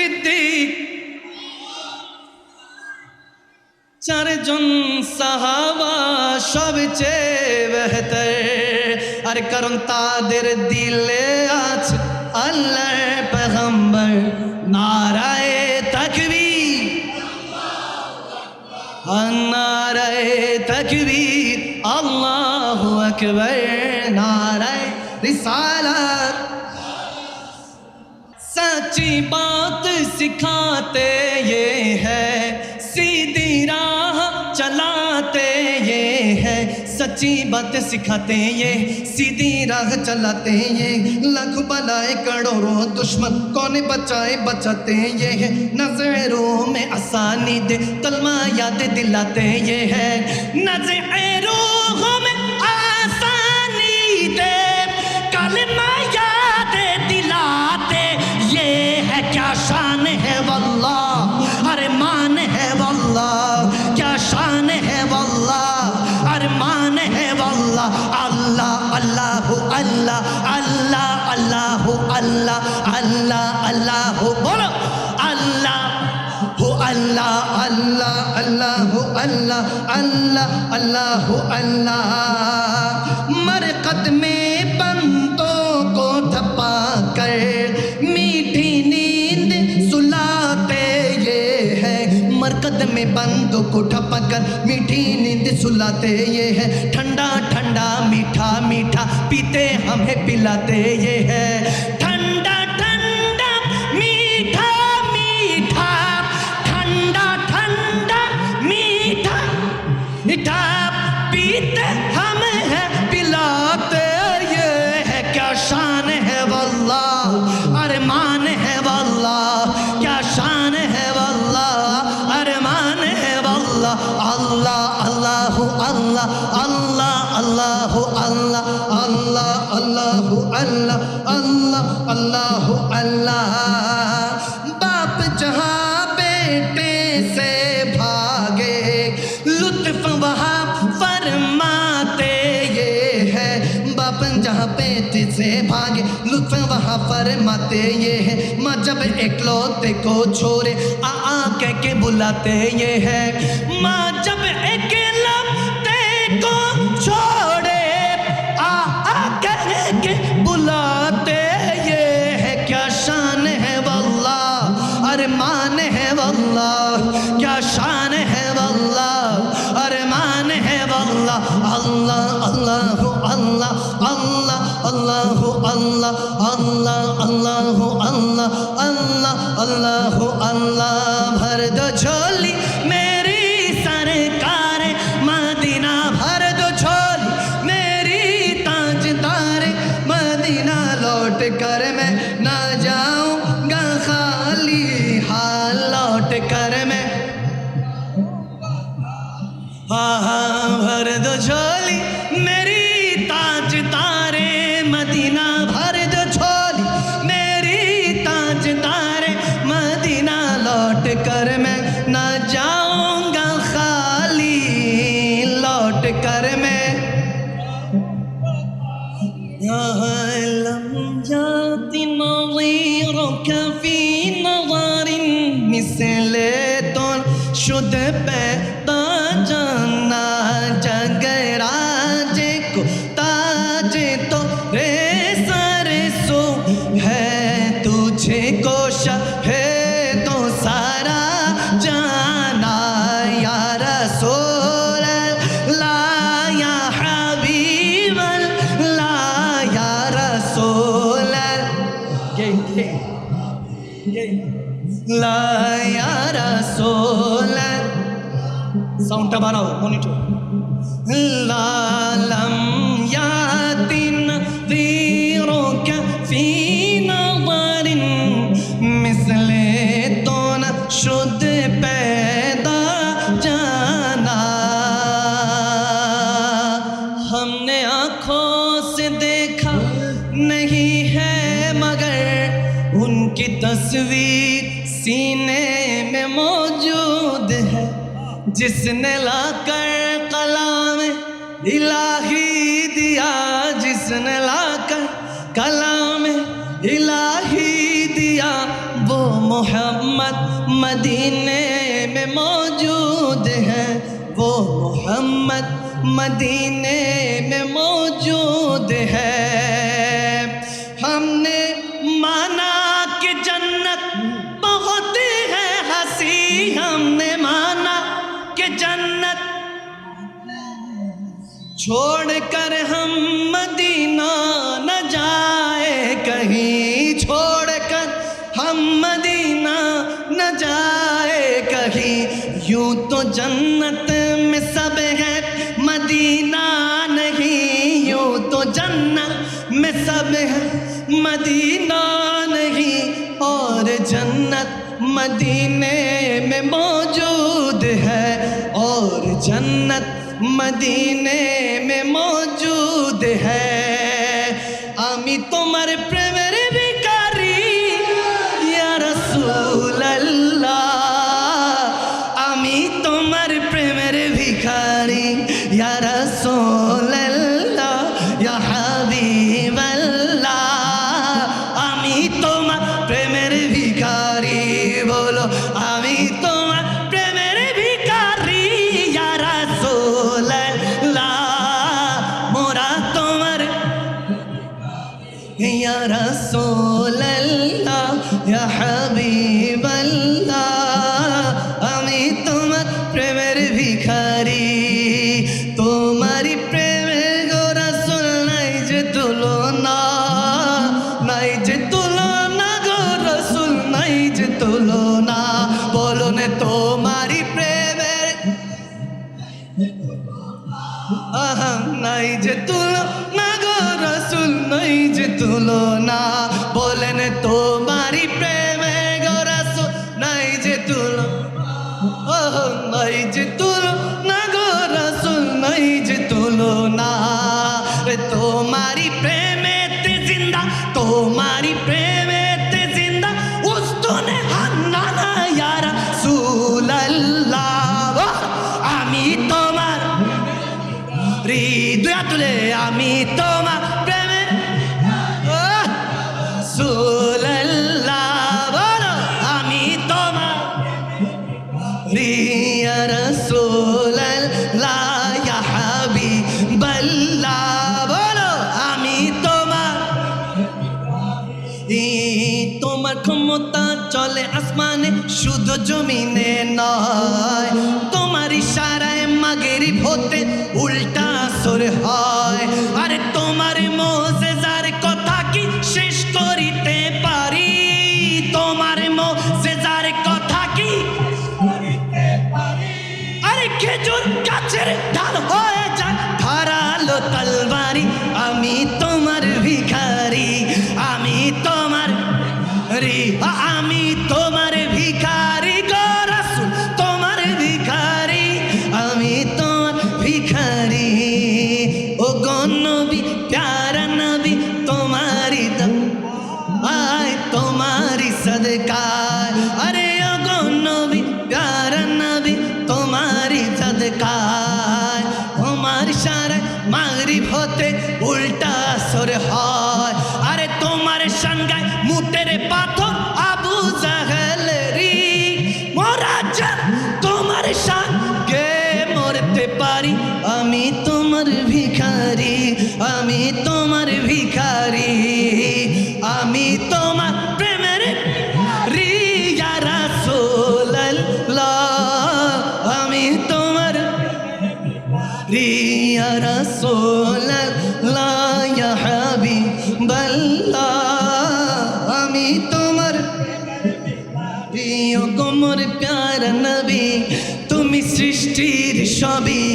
সিদ্দিক। চারজন সাহাবা সবচেয়ে বেহতর। আর কারণ তাদের দিলে আছে আল্লাহ পেগম্বর নারায় তকবি নারায় তকবি আল্লাহ আকবর, নারায় রিসালা সচি বা سکھاتے یہ ہے، سیدھی راہ چلاتے یہ ہے۔ سچی بات سکھاتے یہ، سیدھی راہ چلاتے یہ۔ لکھ بلائے کروڑوں دشمن، کون بچائے بچاتے یہ ہے۔ نظروں میں آسانی دے کلمہ یاد دلاتے یہ ہے۔ نظروں میں میں بندوں کو ٹھپا کر میٹھی نیند سلاتے یہ ہے۔ ٹھنڈا ٹھنڈا، میٹھا میٹھا، پیتے ہمیں پلاتے یہ ہے۔ سے بھاگے لطف وہاں فرماتے یہ ہے۔ مذہب اکلوتے کو چھوڑے، آ آ کے بلاتے یہ ہے۔ ماں جب ایک شد پہ تا جانا جگرا বাড়াও মনিটর লালাম ইয়াতিন তীরুকা ফি নাদারিন মিসলে তোনা শুদ্ধ পে جس نے لا کر کلام الہی دیا، جس نے لا کر کلام الہی دیا، وہ محمد مدینے میں موجود ہے۔ وہ محمد مدینے جنت چھوڑ کر ہم مدینہ نہ جائے، کہیں چھوڑ کر ہم مدینہ نہ جائے، کہیں یوں تو جنت میں سب ہے، مدینہ نہیں، یوں تو جنت میں سب ہے، مدینہ نہیں، اور جنت مدینہ मदीने নাই যে তুলো না গো রসুল নাই যে তুলো না। বলেন তোমারি প্রেম রসুল হাবি বলো, আমি তোমার তোমার ক্ষমতা চলে আসমানে, শুধু জমিনে নয়, তোমার ইশারায় মাগেরি ভোতে can আমি তোমার প্রিয় কোমর প্যার তুমি সৃষ্টির সবই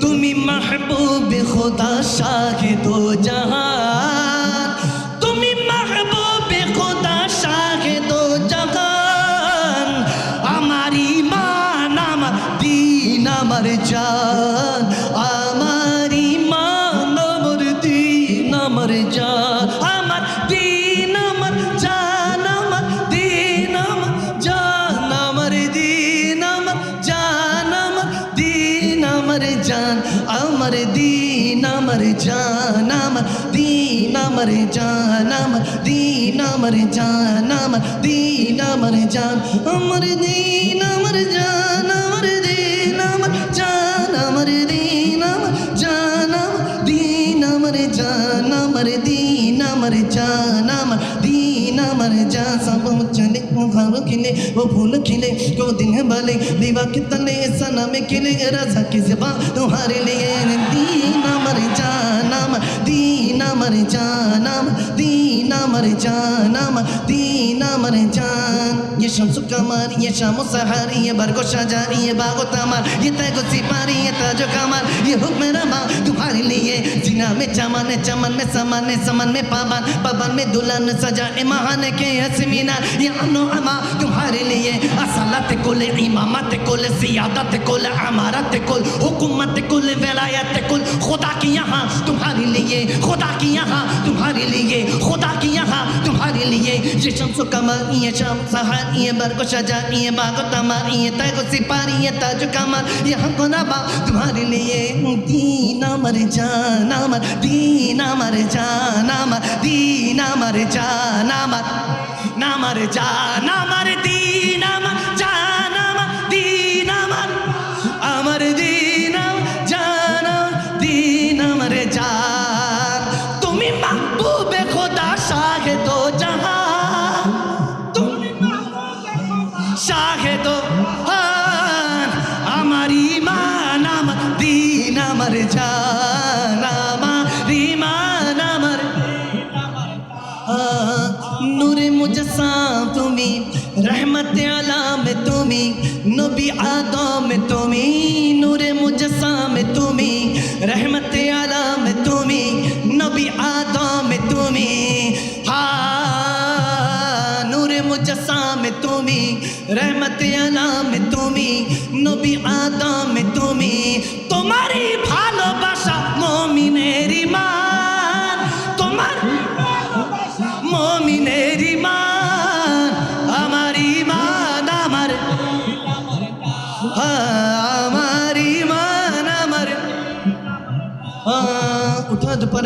তুমি মাহবুব খোদা শাহ দো জাহান। আমার জান, আমার দিন, আমার জান, আমার দিন, আমার জান, আমার দিন, আমার জান, আমার দিন, আমার জান, আমার দিন, আমার জান, আমার দিন। پر جا سب چلے وہ خارو کھلے وہ پھول کھلے کو دن بھلے دیوا کتنے تلے سنا میں کھلے رضا کی زبا تمہارے لیے دینا مر جا نام دینا مر جا نام دینا مر جا نام دینا مر جا یہ شمس کمار یہ شام و سہاری یہ برگو شاہ جاری یہ باغ و تمار یہ تیگو سپاری یہ تاج میں چمن چمن میں سمن سمن میں پابن پابن میں دلہن سجا امہان کے یسمینا یہ امن اما، تمہارے لیے اصالت کل، امامت کل، سیادت کل عمارت کل، حکومت کل، ولایت کل، خدا کی یہاں تمہارے لیے، خدا کی یہاں تمہارے لیے، خدا کی یہاں تمہارے لیے، یہ شمس و کمر یہ شام سہار، یہ برگ و شجا یہ باغ و تمار یہ تیغ و سپار یہ تاج و کمر یہ حق نبا تمہارے لیے مر مر দিন আমার জান আমার দিন আমার জান আমার নামার জান আমার।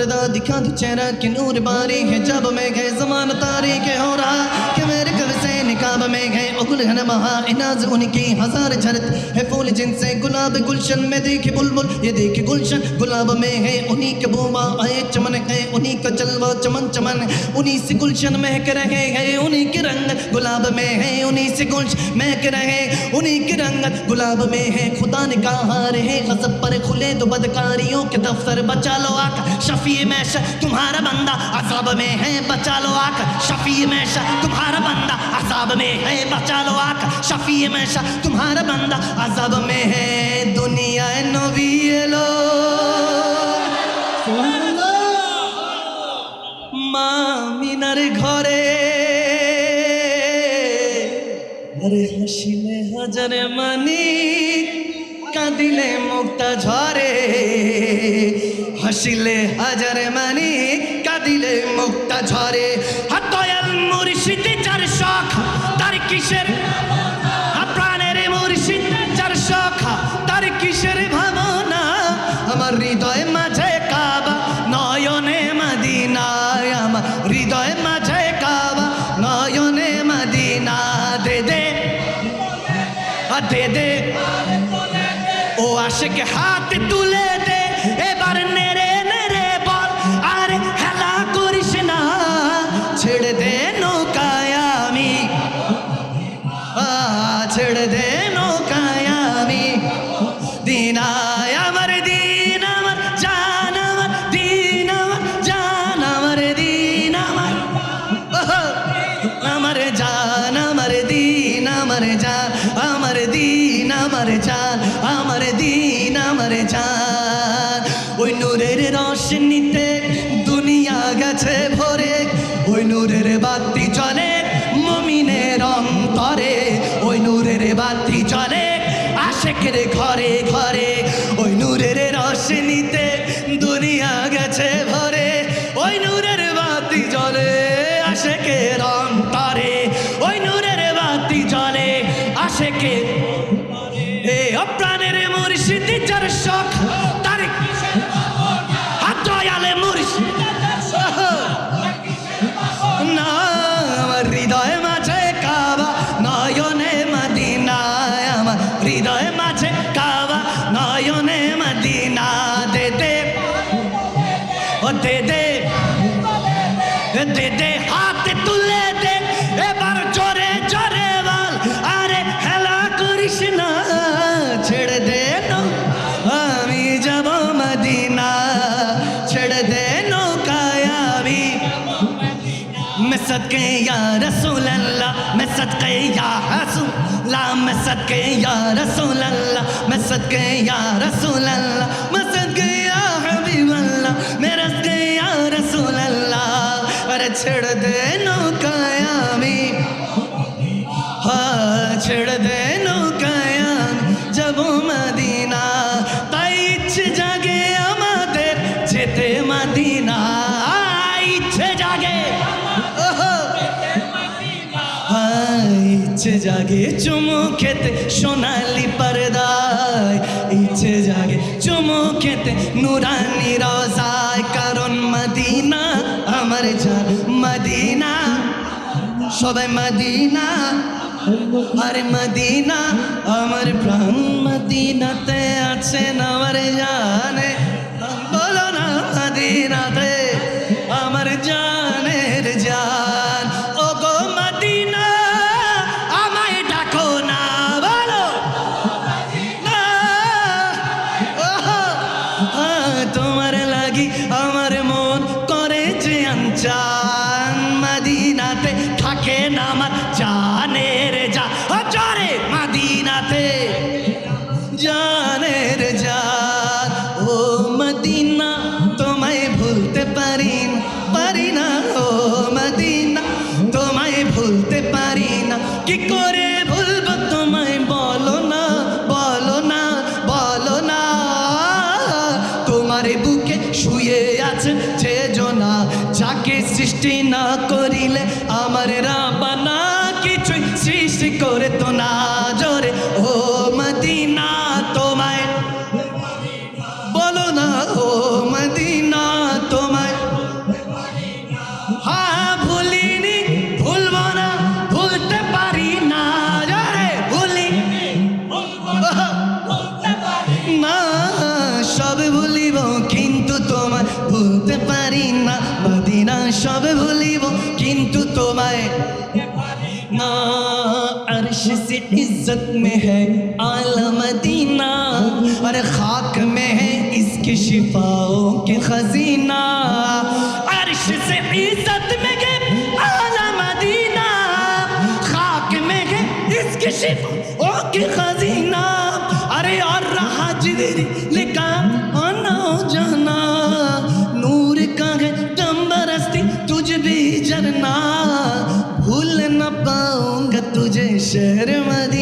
پردہ دکھا دو چہرہ کے نور باری ہے۔ جب میں گئے زمان تاریخ ہو رہا میں ہے اگل ہے مہا اناز ان کی ہزار جھرت ہے پھول جن سے گلاب گلشن میں دیکھے بلبل، یہ دیکھے گلشن گلاب میں ہے، انہی کے بوما آئے چمن ہے، انہی کا جلوہ چمن چمن انہی سے گلشن مہک رہے ہیں، انہی کے رنگ گلاب میں ہے انہی سے گلشن مہک رہے انہی کے رنگ گلاب میں ہے خدا نے کہا رہے غزب پر کھلے تو بدکاریوں کے دفتر، بچا لو آقا شفیع میں تمہارا بندہ عذاب میں ہے، بچا لو آقا شفیع میں تمہارا بندہ عذاب میں है बचा लो आका शफी में श तुम्हारा बंदा अजाब में है दुनिया नबी लो মা মিনার ঘরে আরে হাসিলে হাজারে মানি কাঁদিলে মুক্তা ঝরে হাসিলে হাজারে মানি কাঁদিলে মুক্তা ঝরে হৃদয় মাঝে কাবা, নয়নে মদিনায় আমার। দে দে। দে দে। ও আশেক হাত তুলে দে, এবার নূরের রশ্মিতে দুনিয়া গেছে ভরে, ওই নূরের বাতি চলে মমিনের অন্তরে, ওই নূরের বাতি চলে আশেকের ঘরে ঘরে দে দে দে দে হাত তুলে দে এবার জোরে জোরে বল আরে হেলা করিস না ছেড়ে দে নৌ আমি যাব মদিনা ছেড়ে দে নৌকায় আমি मैं सदके या रसूल अल्लाह मैं सदके या रसूल ला मैं सदके या रसूल अल्लाह मैं सदके या रसूल ছড় দে নৌকায় আমি হা ছড় দে নৌকায় যাব মদিনা তাই ইচ্ছে জাগে আমাদের যেতে মদিনা ইচ্ছে জাগে ইচ্ছে জাগে চুমু খেতে সোনালি পর্দায় ইচ্ছে জাগে চুমু খেতে নুরানি রোজায় কারণ মদিনা আমার জান সবাই মদিনা আরে মদিনা, আমার প্রাণ মদিনাতে আছেন আমার জানে। বলো না মদিনাতে আমার জানের عزت میں ہے عالم مدینہ، اور خاک میں ہے اس کے شفاؤں کے خزینہ۔ عرش سے عزت میں ہے عالم مدینہ، خاک میں ہے اس کے شفاؤں کے خزینہ۔ ارے اور رہا جدری لکھا آنا ہو جانا، نور کا ہے جمبرستی تجھ بھی جرنا۔ بھول نہ پاؤں گا تجھے شہر مدینہ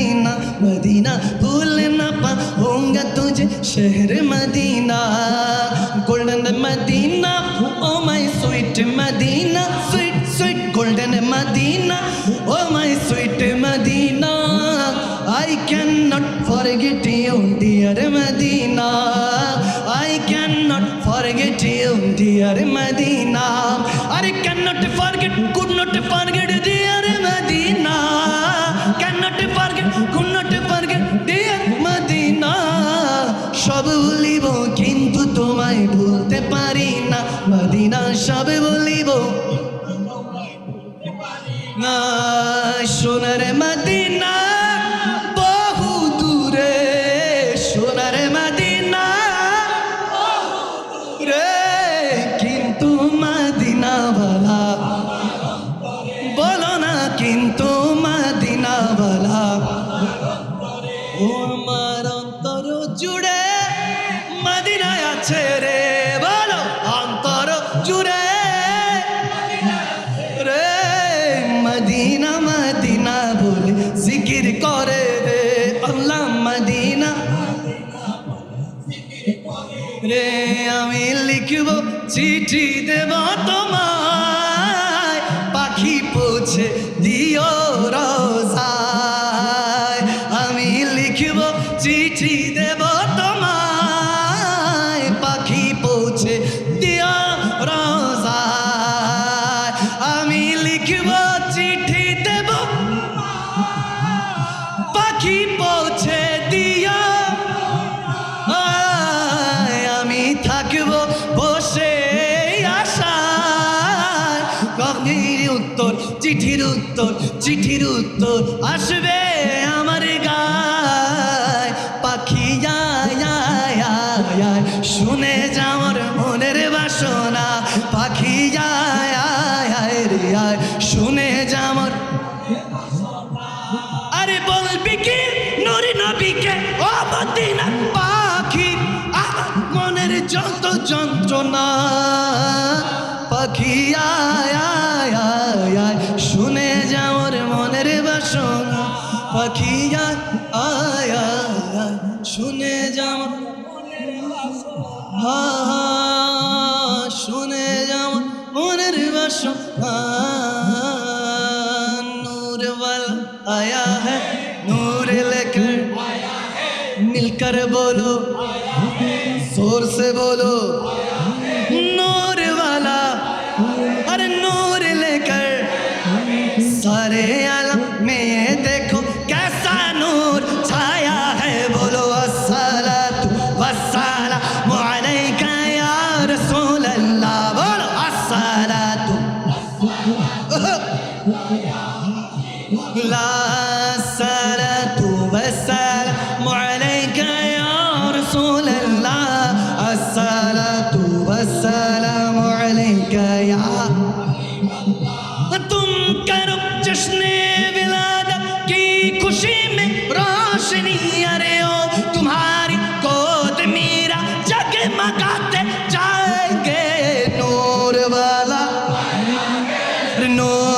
শহর Medina golden Medina oh my sweet Medina sweet sweet golden Medina oh my sweet Medina I can not forget you dear Medina I can not forget you dear Medina I can not সব বলিব। না সোনার Medina চিঠি দেবা তোমায় নবীকে অবদিনা পাখি, আমার মনের যত যন্ত্রণা। পাখি, আয় আয় আয় শুনে যাওয়ার মনের বাসন। পাখি, আয় আয় আয় শুনে যাও হা হা শুনে যাও মনের হা मीटर बोलो जोर से बोलो नूर वाला और नूर लेकर सारे आला no